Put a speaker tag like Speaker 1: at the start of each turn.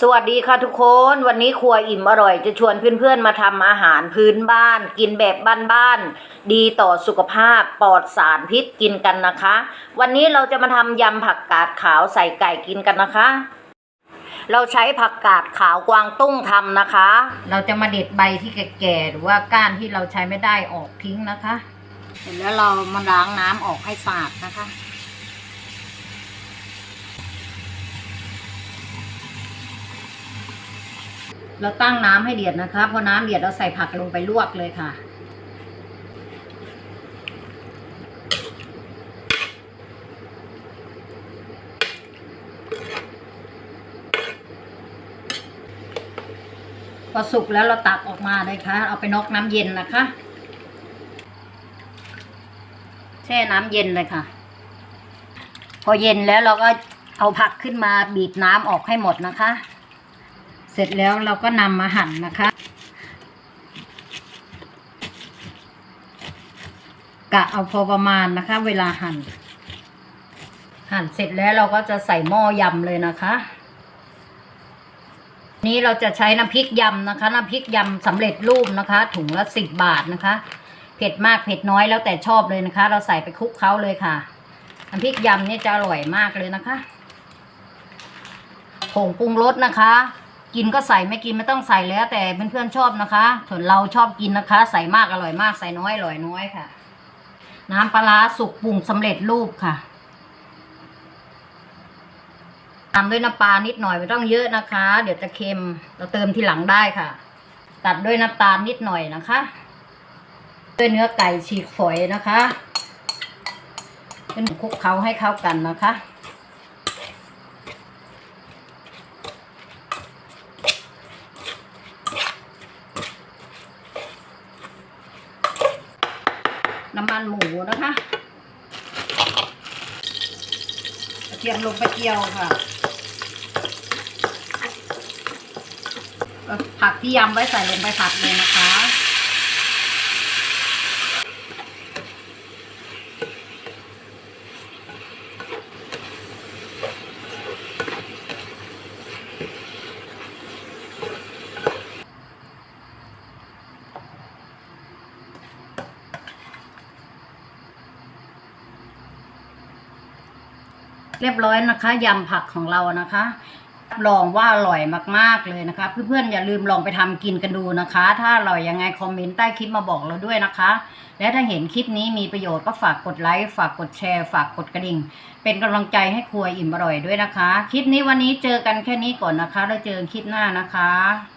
Speaker 1: สวัสดีค่ะทุกคนวันนี้ครัวอิ่มอร่อย จะชวนเพื่อนๆมาทำอาหารพื้นบ้าน กินแบบบ้านๆดีต่อสุขภาพปลอดสารพิษกินกันนะคะ วันนี้เราจะมาทำยำผักกาดขาวใส่ไก่กินกันนะคะ เราใช้ผักกาดขาวกวางตุ้งทำนะคะ เราจะมาเด็ดใบที่แก่ๆหรือว่าก้านที่เราใช้ไม่ได้ออกทิ้งนะคะ เสร็จแล้วเรามาล้างน้ำออกให้สะอาดนะคะ เราตั้งน้ำให้เดือดนะคะพอน้ำเดือดเราใส่ผักลงไปลวกเลยค่ะ พอสุกแล้วเราตักออกมาเลยค่ะ เอาไปนอกน้ำเย็นนะคะ แช่น้ำเย็นเลยค่ะ พอเย็นแล้วเราก็เอาผักขึ้นมาบีบน้ำออกให้หมดนะคะ เสร็จแล้วเราก็นำมาหั่นนะคะ กะเอาพอประมาณนะคะ เวลาหั่น หั่นเสร็จแล้วเราก็จะใส่หม้อยำเลยนะคะ นี้เราจะใช้น้ำพริกยำนะคะ น้ำพริกยำสำเร็จรูปนะคะ ถุงละสิบบาทนะคะ เผ็ดมากเผ็ดน้อยแล้วแต่ชอบเลยนะคะ เราใส่ไปคลุกเคล้าเลยค่ะ น้ำพริกยำนี่จะอร่อยมากเลยนะคะผงปรุงรสนะคะ กินก็ใส่ไม่กินไม่ต้องใส่แล้ว แต่เพื่อนๆชอบนะคะส่วนเราชอบกินนะคะ ใส่มากอร่อยมากใส่น้อยอร่อยน้อยค่ะ น้ำปลาร้าสุกปรุงสำเร็จรูปค่ะตามด้วยน้ำปลานิดหน่อยไม่ต้องเยอะนะคะ เดี๋ยวจะเค็มเราเติมทีหลังได้ค่ะ ตัดด้วยน้ำตาลนิดหน่อยนะคะ ด้วยเนื้อไก่ฉีกฝอยนะคะเป็นคลุกเคล้าให้เข้ากันนะคะ น้ำมันหมูนะคะกระเทียมลงไปเจียวค่ะ ผักที่ยำไว้ใส่ลงไปผัดเลยนะคะ เรียบร้อยนะคะยำผักของเรานะคะรับรองว่าอร่อยมากๆเลยนะคะเพื่อนๆอย่าลืมลองไปทำกินกันดูนะคะ ถ้าอร่อยยังไงคอมเมนต์ใต้คลิปมาบอกเราด้วยนะคะ และถ้าเห็นคลิปนี้มีประโยชน์ก็ฝากกดไลค์ฝากกดแชร์ ฝากกดกระดิ่ง เป็นกำลังใจให้ครัวอิ่มอร่อยด้วยนะคะ คลิปนี้วันนี้เจอกันแค่นี้ก่อนนะคะ แล้วเจอกันคลิปหน้านะคะ